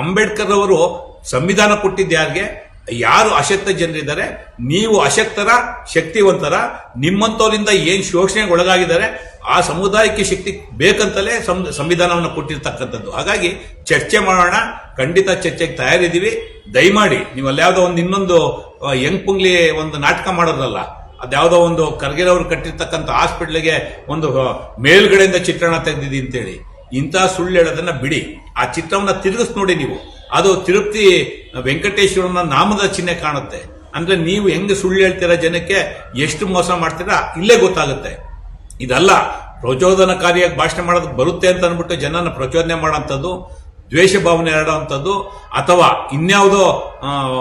ಅಂಬೇಡ್ಕರ್ ಅವರು ಸಂವಿಧಾನ ಕೊಟ್ಟಿದ್ದು ಯಾರಿಗೆ? ಯಾರು ಅಶಕ್ತ ಜನರಿದ್ದಾರೆ? ನೀವು ಅಶಕ್ತರ, ಶಕ್ತಿವಂತರ, ನಿಮ್ಮಂತವರಿಂದ ಏನು ಶೋಷಣೆಗೆ ಒಳಗಾಗಿದ್ದಾರೆ ಆ ಸಮುದಾಯಕ್ಕೆ ಶಕ್ತಿ ಬೇಕಂತಲೇ ಸಂವಿಧಾನವನ್ನು ಕೊಟ್ಟಿರ್ತಕ್ಕಂಥದ್ದು. ಹಾಗಾಗಿ ಚರ್ಚೆ ಮಾಡೋಣ. ಖಂಡಿತ ಚರ್ಚೆಗೆ ತಯಾರಿದ್ದೀವಿ. ದಯಮಾಡಿ ನೀವು ಅಲ್ಯಾವುದೋ ಒಂದು ಇನ್ನೊಂದು ಯಂಗ್ ಪುಂಗ್ಲಿ ಒಂದು ನಾಟಕ ಮಾಡೋದ್ರಲ್ಲ, ಅದ್ಯಾವುದೋ ಒಂದು ಖರ್ಗೆ ಅವರು ಕಟ್ಟಿರ್ತಕ್ಕಂಥ ಹಾಸ್ಪಿಟ್ಲಿಗೆ ಒಂದು ಮೇಲ್ಗಡೆಯಿಂದ ಚಿತ್ರಣ ತೆಗೆದಿದೆ ಅಂತೇಳಿ. ಇಂತಹ ಸುಳ್ಳು ಹೇಳೋದನ್ನ ಬಿಡಿ. ಆ ಚಿತ್ರವನ್ನ ತಿರುಗಿಸ್ ನೋಡಿ ನೀವು. ಅದು ತಿರುಪತಿ ವೆಂಕಟೇಶ್ವರನ ನಾಮದ ಚಿಹ್ನೆ ಕಾಣುತ್ತೆ. ಅಂದ್ರೆ ನೀವು ಹೆಂಗೆ ಸುಳ್ಳು ಹೇಳ್ತೀರಾ ಜನಕ್ಕೆ? ಎಷ್ಟು ಮೋಸ ಮಾಡ್ತೀರಾ? ಇಲ್ಲೇ ಗೊತ್ತಾಗುತ್ತೆ. ಇದಲ್ಲ ಪ್ರಚೋದನಕಾರಿಯಾಗಿ ಭಾಷಣ ಮಾಡೋದಕ್ಕೆ ಬರುತ್ತೆ ಅಂತ ಅಂದ್ಬಿಟ್ಟು ಜನನ ಪ್ರಚೋದನೆ ಮಾಡೋಂಥದ್ದು ದ್ವೇಷ ಭಾವನೆ ಹರಡುವಂಥದ್ದು, ಅಥವಾ ಇನ್ಯಾವುದೋ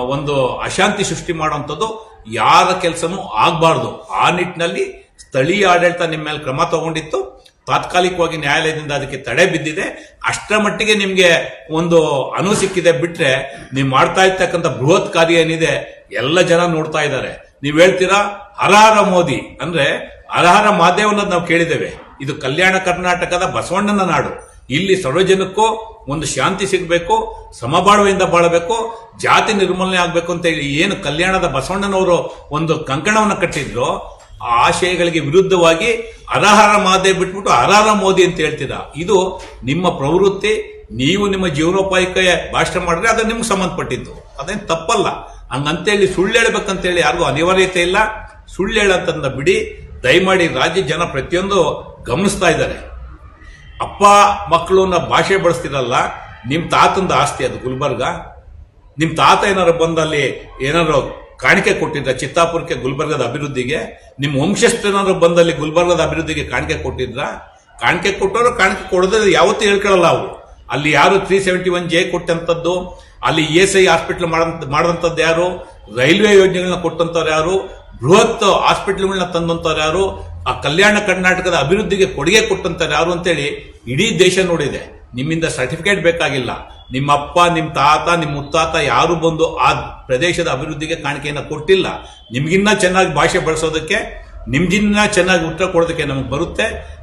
ಒಂದು ಅಶಾಂತಿ ಸೃಷ್ಟಿ ಮಾಡುವಂಥದ್ದು, ಯಾರ ಕೆಲಸನೂ ಆಗಬಾರ್ದು. ಆ ನಿಟ್ಟಿನಲ್ಲಿ ಸ್ಥಳೀಯ ಆಡಳಿತ ನಿಮ್ಮ ಮೇಲೆ ಕ್ರಮ ತಗೊಂಡಿತ್ತು. ತಾತ್ಕಾಲಿಕವಾಗಿ ನ್ಯಾಯಾಲಯದಿಂದ ಅದಕ್ಕೆ ತಡೆ ಬಿದ್ದಿದೆ. ಅಷ್ಟರ ಮಟ್ಟಿಗೆ ನಿಮಗೆ ಒಂದು ಅನು ಸಿಕ್ಕಿದೆ ಬಿಟ್ರೆ ನೀವು ಮಾಡ್ತಾ ಇರ್ತಕ್ಕಂಥ ಬೃಹತ್ ಕಾರ್ಯ ಏನಿದೆ, ಎಲ್ಲ ಜನ ನೋಡ್ತಾ ಇದ್ದಾರೆ. ನೀವು ಹೇಳ್ತೀರಾ ಹರಹರ ಮೋದಿ ಅಂದ್ರೆ ಹರಹರ ಮಾದೇವ್ ಅನ್ನೋದು ನಾವು ಕೇಳಿದ್ದೇವೆ. ಇದು ಕಲ್ಯಾಣ ಕರ್ನಾಟಕದ ಬಸವಣ್ಣನ ನಾಡು. ಇಲ್ಲಿ ಸರ್ವಜನಕ್ಕೂ ಒಂದು ಶಾಂತಿ ಸಿಗಬೇಕು, ಸಮಬಾಳ್ವೆಯಿಂದ ಬಾಳಬೇಕು, ಜಾತಿ ನಿರ್ಮೂಲನೆ ಆಗಬೇಕು ಅಂತ ಹೇಳಿ ಏನು ಕಲ್ಯಾಣದ ಬಸವಣ್ಣನವರು ಒಂದು ಕಂಕಣವನ್ನು ಕಟ್ಟಿದ್ರು ಆಶಯಗಳಿಗೆ ವಿರುದ್ಧವಾಗಿ ಅರಹರ ಮಾದೆ ಬಿಟ್ಬಿಟ್ಟು ಅರಹರ ಮೋದಿ ಅಂತ ಹೇಳ್ತೀರಾ ಇದು ನಿಮ್ಮ ಪ್ರವೃತ್ತಿ, ನೀವು ನಿಮ್ಮ ಜೀವನೋಪಾಯಕ್ಕೆ ಭಾಷಣ ಮಾಡಿದ್ರೆ ಅದು ನಿಮ್ಗೆ ಸಂಬಂಧಪಟ್ಟಿದ್ದು. ಅದೇನು ತಪ್ಪಲ್ಲ. ಹಂಗಂತೇಳಿ ಸುಳ್ಳು ಹೇಳ್ಬೇಕಂತೇಳಿ ಯಾರಿಗೂ ಅನಿವಾರ್ಯತೆ ಇಲ್ಲ. ಸುಳ್ಳು ಹೇಳಂತಂದ ಬಿಡಿ. ದಯಮಾಡಿ ರಾಜ್ಯ ಜನ ಪ್ರತಿಯೊಂದು ಗಮನಿಸ್ತಾ ಇದ್ದಾರೆ. ಅಪ್ಪ ಮಕ್ಕಳನ್ನ ಭಾಷೆ ಬಳಸ್ತಿರಲ್ಲ. ನಿಮ್ಮ ತಾತಂದ ಆಸ್ತಿ ಅದು ಗುಲ್ಬರ್ಗ. ನಿಮ್ಮ ತಾತ ಏನಾರು ಬಂದಲ್ಲಿ ಏನಾರು ಕಾಣಿಕೆ ಕೊಟ್ಟಿದ್ರೆ ಚಿತ್ತಾಪುರಕ್ಕೆ ಗುಲ್ಬರ್ಗದ ಅಭಿವೃದ್ಧಿಗೆ, ನಿಮ್ಮ ವಂಶಸ್ಥನಾದ್ರು ಬಂದಲ್ಲಿ ಗುಲ್ಬರ್ಗದ ಅಭಿವೃದ್ಧಿಗೆ ಕಾಣಿಕೆ ಕೊಟ್ಟಿದ್ರ, ಕಾಣಿಕೆ ಕೊಟ್ಟವರು ಕಾಣಿಕೆ ಕೊಡೋದ್ರೆ ಯಾವತ್ತೂ ಹೇಳ್ಕೊಳ್ಳಲ್ಲ ಅವರು. ಅಲ್ಲಿ ಯಾರು ತ್ರೀ ಸೆವೆಂಟಿ ಒನ್ ಜೆ ಕೊಟ್ಟಂತದ್ದು, ಅಲ್ಲಿ ಇ ಎಸ್ ಐ ಹಾಸ್ಪಿಟಲ್ ಮಾಡದಂತದ್ದು ಯಾರು, ರೈಲ್ವೆ ಯೋಜನೆಗಳನ್ನ ಕೊಟ್ಟಂಥವ್ರು ಯಾರು, ಬೃಹತ್ ಹಾಸ್ಪಿಟ್ಲ್ಗಳನ್ನ ತಂದಂಥವ್ರು ಯಾರು, ಆ ಕಲ್ಯಾಣ ಕರ್ನಾಟಕದ ಅಭಿವೃದ್ಧಿಗೆ ಕೊಡುಗೆ ಕೊಟ್ಟಂಥವ್ರು ಯಾರು ಅಂತೇಳಿ ಇಡೀ ದೇಶ ನೋಡಿದೆ. ನಿಮ್ಮಿಂದ ಸರ್ಟಿಫಿಕೇಟ್ ಬೇಕಾಗಿಲ್ಲ. ನಿಮ್ಮ ಅಪ್ಪ ನಿಮ್ಮ ತಾತ ನಿಮ್ಮ ಮುತ್ತಾತ ಯಾರು ಬಂದು ಆ ಪ್ರದೇಶದ ಅಭಿವೃದ್ಧಿಗೆ ಕಾಣಿಕೆಯನ್ನು ಕೊಟ್ಟಿಲ್ಲ. ನಿಮಗಿನ್ನ ಚೆನ್ನಾಗಿ ಭಾಷೆ ಬಳಸೋದಕ್ಕೆ, ನಿಮ್ಗಿನ್ನ ಚೆನ್ನಾಗಿ ಉತ್ತರ ಕೊಡೋದಕ್ಕೆ ನಮಗೆ ಬರುತ್ತೆ.